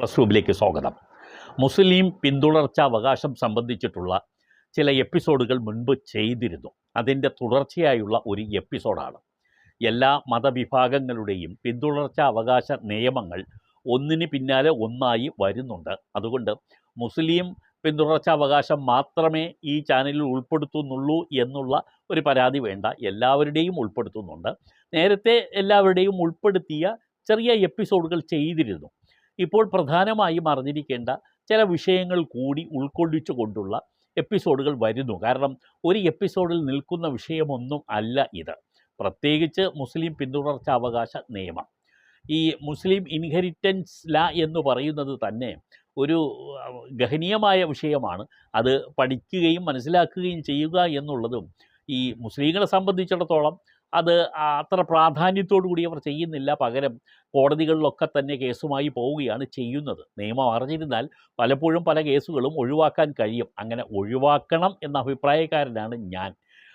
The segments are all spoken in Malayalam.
പ്രസ് ക്ലബിലേക്ക് സ്വാഗതം. മുസ്ലിം പിന്തുടർച്ചാവകാശം സംബന്ധിച്ചിട്ടുള്ള ചില എപ്പിസോഡുകൾ മുൻപ് ചെയ്തിരുന്നു. അതിന്റെ തുടർച്ചയായുള്ള ഒരു എപ്പിസോഡാണ്. എല്ലാ മതവിഭാഗങ്ങളുടെയും പിന്തുടർച്ചാ അവകാശ നിയമങ്ങൾ ഒന്നിന് പിന്നാലെ ഒന്നായി വരുന്നുണ്ട്. അതുകൊണ്ട് മുസ്ലിം പിന്തുടർച്ചാവകാശം മാത്രമേ ഈ ചാനലിൽ ഉൾപ്പെടുത്തുന്നുള്ളൂ എന്നുള്ള ഒരു പരാതി വേണ്ട. എല്ലാവരുടെയും ഉൾപ്പെടുത്തുന്നുണ്ട്. നേരത്തെ എല്ലാവരുടെയും ഉൾപ്പെടുത്തിയ ചെറിയ എപ്പിസോഡുകൾ ചെയ്തിരുന്നു. ഇപ്പോൾ പ്രധാനമായും അറിഞ്ഞിരിക്കേണ്ട ചില വിഷയങ്ങൾ കൂടി ഉൾക്കൊള്ളിച്ചു കൊണ്ടുള്ള എപ്പിസോഡുകൾ വരുന്നു. കാരണം ഒരു എപ്പിസോഡിൽ നിൽക്കുന്ന വിഷയമൊന്നും അല്ല ഇത്. പ്രത്യേകിച്ച് മുസ്ലിം പിന്തുടർച്ചാവകാശ നിയമം. ഈ മുസ്ലിം ഇൻഹെറിറ്റൻസ് ലാ എന്ന് പറയുന്നത് തന്നെ ഒരു ഗഹനീയമായ വിഷയമാണ്. അത് പഠിക്കുകയും മനസ്സിലാക്കുകയും ചെയ്യുക എന്നുള്ളതും ഈ മുസ്ലിങ്ങളെ സംബന്ധിച്ചിടത്തോളം അത് അത്ര പ്രാധാന്യത്തോടു കൂടി അവർ ചെയ്യുന്നില്ല. പകരം കോടതികളിലൊക്കെ തന്നെ കേസുമായി പോവുകയാണ് ചെയ്യുന്നത്. നിയമം അറിഞ്ഞിരുന്നാൽ പലപ്പോഴും പല കേസുകളും ഒഴിവാക്കാൻ കഴിയും. അങ്ങനെ ഒഴിവാക്കണം എന്ന അഭിപ്രായക്കാരനാണ് ഞാൻ.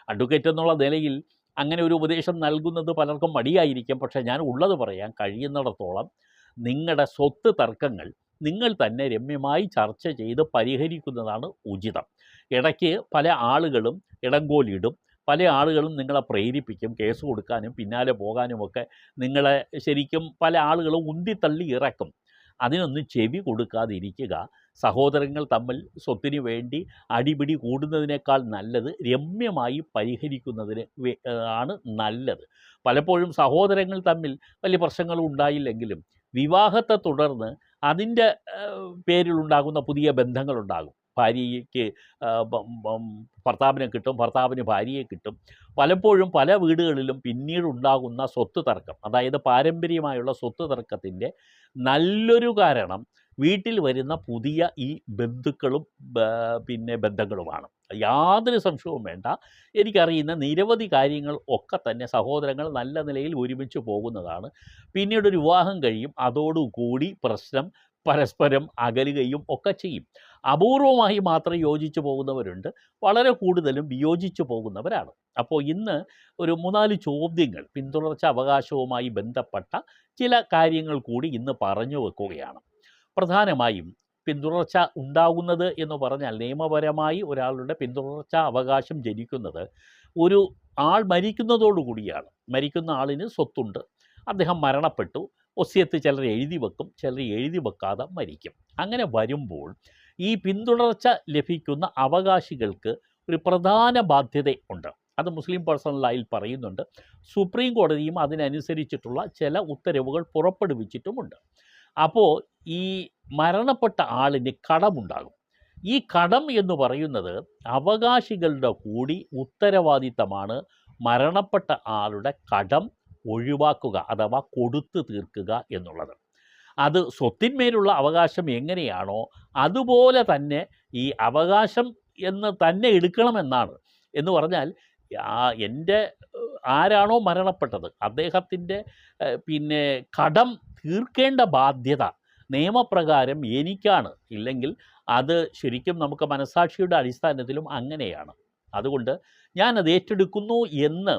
അഡ്വക്കേറ്റ് എന്നുള്ള നിലയിൽ അങ്ങനെ ഒരു ഉപദേശം നൽകുന്നത് പലർക്കും മടിയായിരിക്കും. പക്ഷേ ഞാൻ ഉള്ളത് പറയാൻ കഴിയുന്നിടത്തോളം നിങ്ങളുടെ സ്വത്ത് തർക്കങ്ങൾ നിങ്ങൾ തന്നെ രമ്യമായി ചർച്ച ചെയ്ത് പരിഹരിക്കുന്നതാണ് ഉചിതം. ഇടയ്ക്ക് പല ആളുകളും ഇടങ്കോലിടും പല ആളുകളും നിങ്ങളെ പ്രേരിപ്പിക്കും കേസ് കൊടുക്കാനും പിന്നാലെ പോകാനുമൊക്കെ നിങ്ങളെ ശരിക്കും പല ആളുകളും ഉന്തിത്തള്ളി ഇറക്കും. അതിനൊന്നും ചെവി കൊടുക്കാതിരിക്കുക സഹോദരങ്ങൾ തമ്മിൽ സ്വത്തിന് വേണ്ടി അടിപിടി കൂടുന്നതിനേക്കാൾ നല്ലത് രമ്യമായി പരിഹരിക്കുന്നതിന് ആണ് നല്ലത്. പലപ്പോഴും സഹോദരങ്ങൾ തമ്മിൽ വലിയ പ്രശ്നങ്ങൾ ഉണ്ടായില്ലെങ്കിലും വിവാഹത്തെ തുടർന്ന് അതിന്റെ പേരിലുണ്ടാകുന്ന പുതിയ ബന്ധങ്ങളുണ്ടാകും. ഭാര്യയ്ക്ക് ഭർത്താവിനെ കിട്ടും ഭർത്താവിന് ഭാര്യയെ കിട്ടും. പലപ്പോഴും പല വീടുകളിലും പിന്നീട് ഉണ്ടാകുന്ന സ്വത്ത് തർക്കം. അതായത് പാരമ്പര്യമായുള്ള സ്വത്ത് തർക്കത്തിന്റെ നല്ലൊരു കാരണം വീട്ടിൽ വരുന്ന പുതിയ ഈ ബന്ധുക്കളും പിന്നെ ബന്ധങ്ങളുമാണ്. യാതൊരു സംശയവും വേണ്ട. എനിക്കറിയുന്ന നിരവധി കാര്യങ്ങൾ ഒക്കെ തന്നെ സഹോദരങ്ങൾ നല്ല നിലയിൽ ഒരുമിച്ച് പോകുന്നതാണ്. പിന്നീട് ഒരു വിവാഹം കഴിയും. അതോടുകൂടി പ്രശ്നം പരസ്പരം അകലുകയും ഒക്കെ ചെയ്യും. അപൂർവമായി മാത്രം യോജിച്ചു പോകുന്നവരുണ്ട്. വളരെ കൂടുതലും വിയോജിച്ചു പോകുന്നവരാണ്. അപ്പോൾ ഇന്ന് ഒരു മൂന്നാൽ ചോദ്യങ്ങൾ പിന്തുടർച്ച അവകാശവുമായി ബന്ധപ്പെട്ട ചില കാര്യങ്ങൾ കൂടി ഇന്ന് പറഞ്ഞു വെക്കുകയാണ്. പ്രധാനമായും പിന്തുടർച്ച ഉണ്ടാകുന്നത് എന്ന് പറഞ്ഞാൽ നിയമപരമായി ഒരാളുടെ പിന്തുടർച്ച അവകാശം ജനിക്കുന്നത് ഒരു ആൾ മരിക്കുന്നതോടുകൂടിയാണ്. മരിക്കുന്ന ആളിന് സ്വത്തുണ്ട്. അദ്ദേഹം മരണപ്പെട്ടു. ഒസ്യത്ത് ചിലർ എഴുതി വെക്കും ചിലർ എഴുതി വെക്കാതെ മരിക്കും. അങ്ങനെ വരുമ്പോൾ ഈ പിന്തുടർച്ച ലഭിക്കുന്ന അവകാശികൾക്ക് ഒരു പ്രധാന ബാധ്യത ഉണ്ട്. അത് മുസ്ലിം പേഴ്സണൽ ലായിൽ പറയുന്നുണ്ട്. സുപ്രീം കോടതിയും അതിനനുസരിച്ചിട്ടുള്ള ചില ഉത്തരവുകൾ പുറപ്പെടുവിച്ചിട്ടുമുണ്ട്. അപ്പോൾ ഈ മരണപ്പെട്ട ആളിന് കടമുണ്ടാകും. ഈ കടം എന്ന് പറയുന്നത് അവകാശികളുടെ കൂടി ഉത്തരവാദിത്തമാണ് മരണപ്പെട്ട ആളുടെ കടം ഒഴിവാക്കുക അഥവാ കൊടുത്തു തീർക്കുക എന്നുള്ളത്. അത് സ്വത്തിന്മേലുള്ള അവകാശം എങ്ങനെയാണോ അതുപോലെ തന്നെ ഈ അവകാശം എന്ന് തന്നെ എടുക്കണമെന്നാണ്. എന്ന് പറഞ്ഞാൽ എന്റെ ആരാണോ മരണപ്പെട്ടത് അദ്ദേഹത്തിന്റെ പിന്നെ കടം തീർക്കേണ്ട ബാധ്യത നിയമപ്രകാരം എനിക്കാണ്. ഇല്ലെങ്കിൽ അത് ശരിക്കും നമുക്ക് മനസാക്ഷിയുടെ അടിസ്ഥാനത്തിലും അങ്ങനെയാണ്. അതുകൊണ്ട് ഞാനത് ഏറ്റെടുക്കുന്നു എന്ന്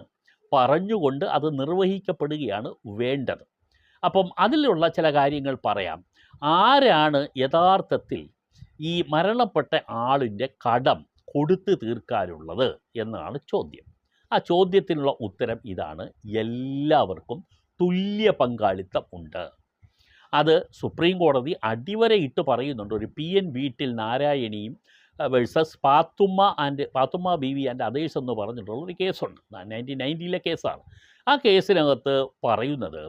പറഞ്ഞുകൊണ്ട് അത് നിർവഹിക്കപ്പെടുകയാണ് വേണ്ടത്. അപ്പം അതിലുള്ള ചില കാര്യങ്ങൾ പറയാം. ആരാണ് യഥാർത്ഥത്തിൽ ഈ മരണപ്പെട്ട ആളിന്റെ കടം കൊടുത്തു തീർക്കാനുള്ളത് എന്നാണ് ചോദ്യം. ആ ചോദ്യത്തിനുള്ള ഉത്തരം ഇതാണ്. എല്ലാവർക്കും തുല്യ പങ്കാളിത്തം ഉണ്ട്. അത് സുപ്രീം കോടതി അടിവരയിട്ട് പറയുന്നുണ്ട്. ഒരു പി എൻ വീട്ടിൽ നാരായണിയും versus Pathumma and Pathumma B V and others എന്ന് പറഞ്ഞിട്ടുള്ള ഒരു കേസുണ്ട് നയന്റീൻ നയന്റിയിലെ കേസാണ്. ആ കേസിനകത്ത് പറയുന്നത്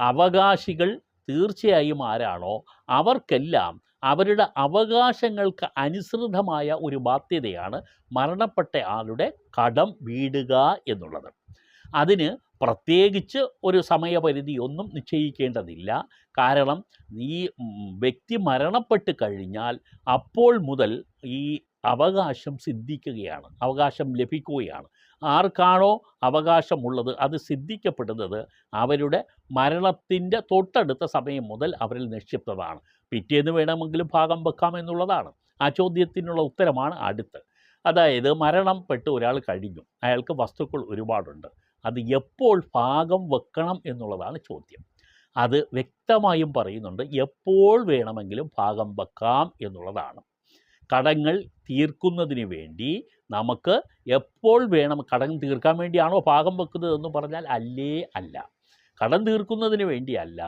അവകാശികൾ തീർച്ചയായും ആരാണോ? അവർക്കെല്ലാം അവരുടെ അവകാശങ്ങൾക്ക് അനുസൃതമായ ഒരു ബാധ്യതയാണ് മരണപ്പെട്ട ആളുടെ കടം വീടുക എന്നുള്ളത്. അതിന് പ്രത്യേകിച്ച് ഒരു സമയപരിധി ഒന്നും നിശ്ചയിക്കേണ്ടതില്ല. കാരണം ഈ വ്യക്തി മരണപ്പെട്ട് കഴിഞ്ഞാൽ അപ്പോൾ മുതൽ ഈ അവകാശം സിദ്ധിക്കുകയാണ് അവകാശം ലഭിക്കുകയാണ്. ആർക്കാണോ അവകാശമുള്ളത് അത് സിദ്ധിക്കപ്പെടുന്നത് അവരുടെ മരണത്തിന്റെ തൊട്ടടുത്ത സമയം മുതൽ അവരിൽ നിക്ഷിപ്തമാണ് പിറ്റേന്ന് വേണമെങ്കിലും ഭാഗം വെക്കാം എന്നുള്ളതാണ്. ആ ചോദ്യത്തിനുള്ള ഉത്തരമാണ് അടുത്ത് അതായത് മരണപ്പെട്ട് ഒരാൾ കഴിഞ്ഞു. അയാൾക്ക് വസ്തുക്കൾ ഒരുപാടുണ്ട്. അത് എപ്പോൾ ഭാഗം വെക്കണം എന്നുള്ളതാണ് ചോദ്യം. അത് വ്യക്തമായും പറയുന്നുണ്ട് എപ്പോൾ വേണമെങ്കിലും ഭാഗം വെക്കാം എന്നുള്ളതാണ്. കടങ്ങൾ തീർക്കുന്നതിന് വേണ്ടി നമുക്ക് എപ്പോൾ വേണം കടം തീർക്കാൻ വേണ്ടിയാണോ ഭാഗം വെക്കുന്നത് എന്ന് പറഞ്ഞാൽ അല്ലേ അല്ല. കടം തീർക്കുന്നതിന് വേണ്ടിയല്ല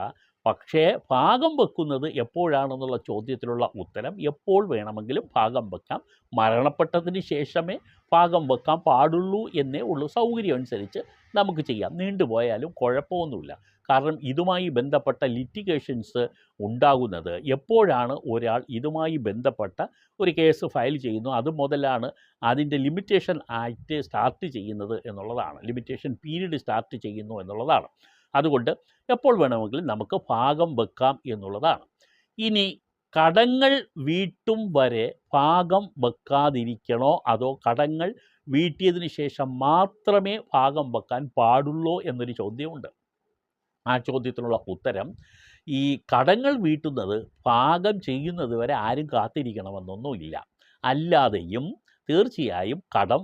പക്ഷേ ഭാഗം വെക്കുന്നത് എപ്പോഴാണെന്നുള്ള ചോദ്യത്തിലുള്ള ഉത്തരം എപ്പോൾ വേണമെങ്കിലും ഭാഗം വെക്കാം. മരണപ്പെട്ടതിന് ശേഷമേ ഭാഗം വെക്കാൻ പാടുള്ളൂ എന്നേ ഉള്ളൂ. സൗകര്യം അനുസരിച്ച് നമുക്ക് ചെയ്യാം. നീണ്ടുപോയാലും കുഴപ്പമൊന്നുമില്ല. കാരണം ഇതുമായി ബന്ധപ്പെട്ട ലിറ്റിഗേഷൻസ് ഉണ്ടാകുന്നത് എപ്പോഴാണ് ഒരാൾ ഇതുമായി ബന്ധപ്പെട്ട ഒരു കേസ് ഫയൽ ചെയ്യുന്നു അത് മുതലാണ് അതിന്റെ ലിമിറ്റേഷൻ ആക്ട് സ്റ്റാർട്ട് ചെയ്യുന്നത് എന്നുള്ളതാണ്. ലിമിറ്റേഷൻ പീരീഡ് സ്റ്റാർട്ട് ചെയ്യുന്നു എന്നുള്ളതാണ്. അതുകൊണ്ട് എപ്പോൾ വേണമെങ്കിലും നമുക്ക് ഭാഗം വെക്കാം എന്നുള്ളതാണ്. ഇനി കടങ്ങൾ വീട്ടും വരെ ഭാഗം വെക്കാതിരിക്കണോ? അതോ കടങ്ങൾ വീട്ടിയതിന് ശേഷം മാത്രമേ ഭാഗം വെക്കാൻ പാടുള്ളൂ എന്നൊരു ചോദ്യമുണ്ട്. ആ ചോദ്യത്തിനുള്ള ഉത്തരം ഈ കടങ്ങൾ വീട്ടുന്നത് പാകം ചെയ്യുന്നത് വരെ ആരും കാത്തിരിക്കണമെന്നൊന്നുമില്ല. അല്ലാതെയും തീർച്ചയായും കടം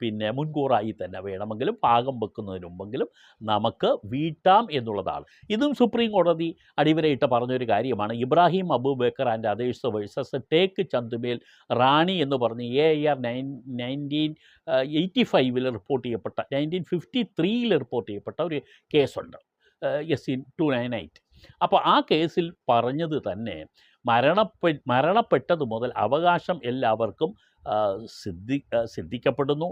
പിന്നെ മുൻകൂറായി തന്നെ വേണമെങ്കിലും പാകം വെക്കുന്നതിന് മുമ്പെങ്കിലും നമുക്ക് വീട്ടാം എന്നുള്ളതാണ്. ഇതും സുപ്രീം കോടതി അടിവരയിട്ട് പറഞ്ഞൊരു കാര്യമാണ്. Ibrahim Abubakar and others versus take Chandumel Rani എന്ന് പറഞ്ഞ് A R nine nineteen eighty ഫൈവിൽ റിപ്പോർട്ട് ചെയ്യപ്പെട്ട നയന്റീൻ ഫിഫ്റ്റി ത്രീയിൽ റിപ്പോർട്ട് ചെയ്യപ്പെട്ട ഒരു കേസുണ്ട് S in two nine eight. അപ്പോൾ ആ കേസിൽ പറഞ്ഞത് തന്നെ മരണപ്പെ മരണപ്പെട്ടതു മുതൽ അവകാശം എല്ലാവർക്കും സിദ്ധി സിദ്ധിക്കപ്പെടുന്നു.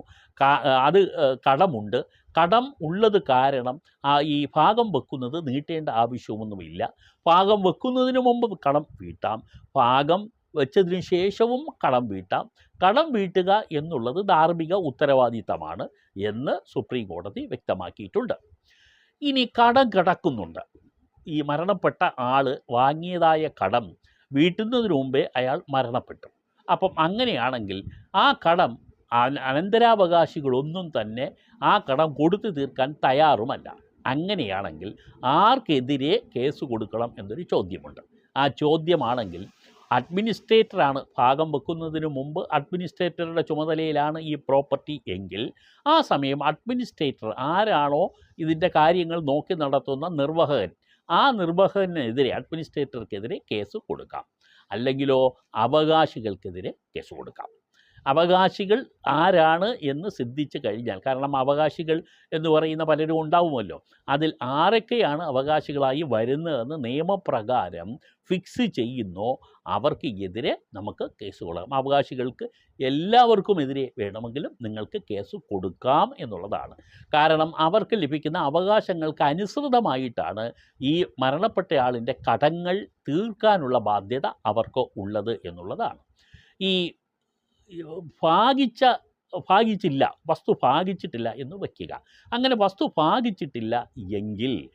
അത് കടമുണ്ട്. കടം ഉള്ളത് കാരണം ആ ഈ ഭാഗം വെക്കുന്നത് നീട്ടേണ്ട ആവശ്യമൊന്നുമില്ല. ഭാഗം വെക്കുന്നതിന് മുമ്പ് കടം വീട്ടാം. ഭാഗം വെച്ചതിന് ശേഷവും കടം വീട്ടാം. കടം വീട്ടുക എന്നുള്ളത് ധാർമ്മിക ഉത്തരവാദിത്തമാണ് എന്ന് സുപ്രീം കോടതി വ്യക്തമാക്കിയിട്ടുണ്ട്. ഇനി കടം കിടക്കുന്നുണ്ട്. ഈ മരണപ്പെട്ട ആൾ വാങ്ങിയതായ കടം വീട്ടുന്നതിന് മുമ്പേ അയാൾ മരണപ്പെട്ടു. അപ്പം അങ്ങനെയാണെങ്കിൽ ആ കടം അന- അനന്തരാവകാശികളൊന്നും തന്നെ ആ കടം കൊടുത്തു തീർക്കാൻ തയ്യാറുമല്ല. അങ്ങനെയാണെങ്കിൽ ആർക്കെതിരെ കേസ് കൊടുക്കണം എന്നൊരു ചോദ്യമുണ്ട്. ആ ചോദ്യമാണെങ്കിൽ അഡ്മിനിസ്ട്രേറ്ററാണ് ഭാഗം വെക്കുന്നതിന് മുമ്പ് അഡ്മിനിസ്ട്രേറ്ററുടെ ചുമതലയിലാണ് ഈ പ്രോപ്പർട്ടി എങ്കിൽ ആ സമയം അഡ്മിനിസ്ട്രേറ്റർ ആരാണോ ഇതിന്റെ കാര്യങ്ങൾ നോക്കി നടത്തുന്ന നിർവഹകൻ. ആ നിർവഹകനെതിരെ അഡ്മിനിസ്ട്രേറ്റർക്കെതിരെ കേസ് കൊടുക്കാം. അല്ലെങ്കിലോ അവകാശികൾക്കെതിരെ കേസ് കൊടുക്കാം. അവകാശികൾ ആരാണ് എന്ന് സിദ്ധിച്ചു കഴിഞ്ഞാൽ കാരണം അവകാശികൾ എന്ന് പറയുന്ന പലരും ഉണ്ടാവുമല്ലോ. അതിൽ ആരൊക്കെയാണ് അവകാശികളായി വരുന്നതെന്ന് നിയമപ്രകാരം ഫിക്സ് ചെയ്യുന്നോ അവർക്ക് എതിരെ നമുക്ക് കേസ് കൊടുക്കാം അവകാശികൾക്ക് എല്ലാവർക്കും എതിരെ വേണമെങ്കിലും നിങ്ങൾക്ക് കേസ് കൊടുക്കാം എന്നുള്ളതാണ്. കാരണം അവർക്ക് ലഭിക്കുന്ന അവകാശങ്ങൾക്ക് അനുസൃതമായിട്ടാണ് ഈ മരണപ്പെട്ടയാളിന്റെ കടങ്ങൾ തീർക്കാനുള്ള ബാധ്യത അവർക്ക് ഉള്ളത് എന്നുള്ളതാണ്. ഈ ഭാഗിച്ച ഭാഗിച്ചില്ല വസ്തു ഭാഗിച്ചിട്ടില്ല എന്ന് വയ്ക്കുക. അങ്ങനെ വസ്തു ഭാഗിച്ചിട്ടില്ല എങ്കിൽ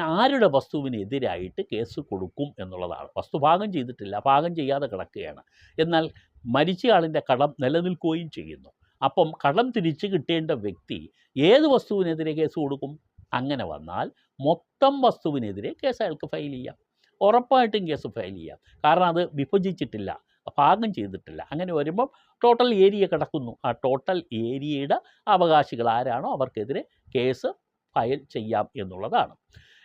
ആരുടെ വസ്തുവിനെതിരായിട്ട് കേസ് കൊടുക്കും എന്നുള്ളതാണ്. വസ്തു ഭാഗം ചെയ്തിട്ടില്ല ഭാഗം ചെയ്യാതെ കിടക്കുകയാണ്. എന്നാൽ മരിച്ചയാളിന്റെ കടം നിലനിൽക്കുകയും ചെയ്യുന്നു. അപ്പം കടം തിരിച്ചു കിട്ടേണ്ട വ്യക്തി ഏത് വസ്തുവിനെതിരെ കേസ് കൊടുക്കും? അങ്ങനെ വന്നാൽ മൊത്തം വസ്തുവിനെതിരെ കേസ് അയാൾക്ക് ഫയൽ ചെയ്യാം. ഉറപ്പായിട്ടും കേസ് ഫയൽ ചെയ്യാം. കാരണം അത് വിഭജിച്ചിട്ടില്ല. ഭാഗം ചെയ്തിട്ടില്ല. അങ്ങനെ വരുമ്പം ടോട്ടൽ ഏരിയ കിടക്കുന്നു. ആ ടോട്ടൽ ഏരിയയുടെ അവകാശികൾ ആരാണോ അവർക്കെതിരെ കേസ് ഫയൽ ചെയ്യാം എന്നുള്ളതാണ്.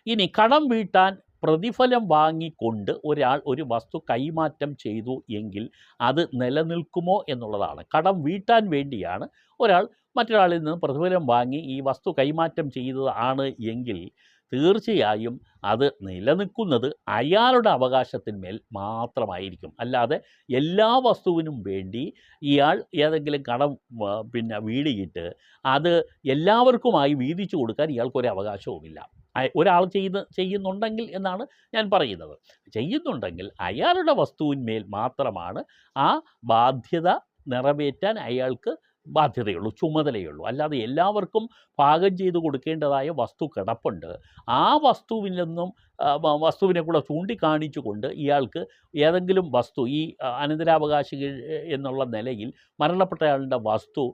ഇനി കടം വീട്ടാൻ പ്രതിഫലം വാങ്ങിക്കൊണ്ട് ഒരാൾ ഒരു വസ്തു കൈമാറ്റം ചെയ്തു എങ്കിൽ അത് നിലനിൽക്കുമോ എന്നുള്ളതാണ്. കടം വീട്ടാൻ വേണ്ടിയാണ് ഒരാൾ മറ്റൊരാളിൽ നിന്ന് പ്രതിഫലം വാങ്ങി ഈ വസ്തു കൈമാറ്റം ചെയ്തതാണ് എങ്കിൽ തീർച്ചയായും അത് നിലനിൽക്കുന്നത് അയാളുടെ അവകാശത്തിന്മേൽ മാത്രമായിരിക്കും. അല്ലാതെ എല്ലാ വസ്തുവിനും വേണ്ടി ഇയാൾ ഏതെങ്കിലും കടം പിന്നെ വീടിയിട്ട് അത് എല്ലാവർക്കുമായി വീതിച്ചു കൊടുക്കാൻ ഇയാൾക്കൊരു അവകാശവുമില്ല. ഒരാൾ ചെയ്യുന്ന ചെയ്യുന്നുണ്ടെങ്കിൽ എന്നാണ് ഞാൻ പറയുന്നത്. ചെയ്യുന്നുണ്ടെങ്കിൽ അയാളുടെ വസ്തുവിന്മേൽ മാത്രമാണ് ആ ബാധ്യത നിറവേറ്റാൻ അയാൾക്ക് ബാധ്യതയുള്ളൂ ചുമതലയുള്ളൂ. അല്ലാതെ എല്ലാവർക്കും പാകം ചെയ്ത് കൊടുക്കേണ്ടതായ വസ്തു കിടപ്പുണ്ട്. ആ വസ്തുവിൽ നിന്നും വസ്തുവിനെ കൂടെ ചൂണ്ടിക്കാണിച്ചുകൊണ്ട് ഇയാൾക്ക് ഏതെങ്കിലും വസ്തു ഈ അനന്തരാവകാശികൾ എന്നുള്ള നിലയിൽ മരണപ്പെട്ടയാളുടെ വസ്തു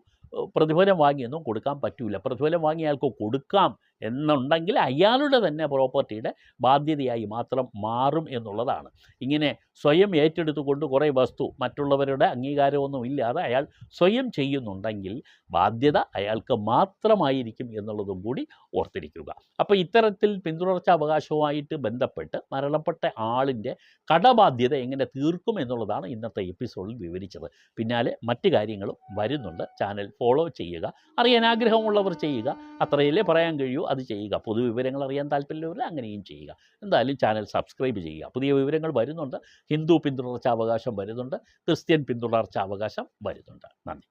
പ്രതിഫലം വാങ്ങിയൊന്നും കൊടുക്കാൻ പറ്റില്ല പ്രതിഫലം വാങ്ങിയ ആൾക്ക് കൊടുക്കാം എന്നുണ്ടെങ്കിൽ അയാളുടെ തന്നെ പ്രോപ്പർട്ടിയുടെ ബാധ്യതയായി മാത്രം മാറും എന്നുള്ളതാണ്. ഇങ്ങനെ സ്വയം ഏറ്റെടുത്തുകൊണ്ട് കുറേ വസ്തു മറ്റുള്ളവരുടെ അംഗീകാരമൊന്നും ഇല്ലാതെ അയാൾ സ്വയം ചെയ്യുന്നുണ്ടെങ്കിൽ ബാധ്യത അയാൾക്ക് മാത്രമായിരിക്കും എന്നുള്ളതും കൂടി ഓർത്തിരിക്കുക. അപ്പോൾ ഇത്തരത്തിൽ പിന്തുടർച്ച അവകാശവുമായിട്ട് ബന്ധപ്പെട്ട് മരണപ്പെട്ട ആളിന്റെ കടബാധ്യത എങ്ങനെ തീർക്കും എന്നുള്ളതാണ് ഇന്നത്തെ എപ്പിസോഡിൽ വിവരിച്ചത്. പിന്നാലെ മറ്റു കാര്യങ്ങളും വരുന്നുണ്ട്. ചാനൽ ഫോളോ ചെയ്യുക. അറിയാൻ ആഗ്രഹമുള്ളവർ ചെയ്യുക. അത്രയല്ലേ പറയാൻ കഴിയൂ. അത് ചെയ്യുക. പൊതുവിവരങ്ങൾ അറിയാൻ താല്പര്യമുള്ളവർ അങ്ങനെയും ചെയ്യുക. എന്തായാലും ചാനൽ സബ്സ്ക്രൈബ് ചെയ്യുക. പുതിയ വിവരങ്ങൾ വരുന്നുണ്ട്. ഹിന്ദു പിന്തുടർച്ച അവകാശം വരുന്നുണ്ട്. ക്രിസ്ത്യൻ പിന്തുടർച്ച അവകാശം വരുന്നുണ്ട്. നന്ദി.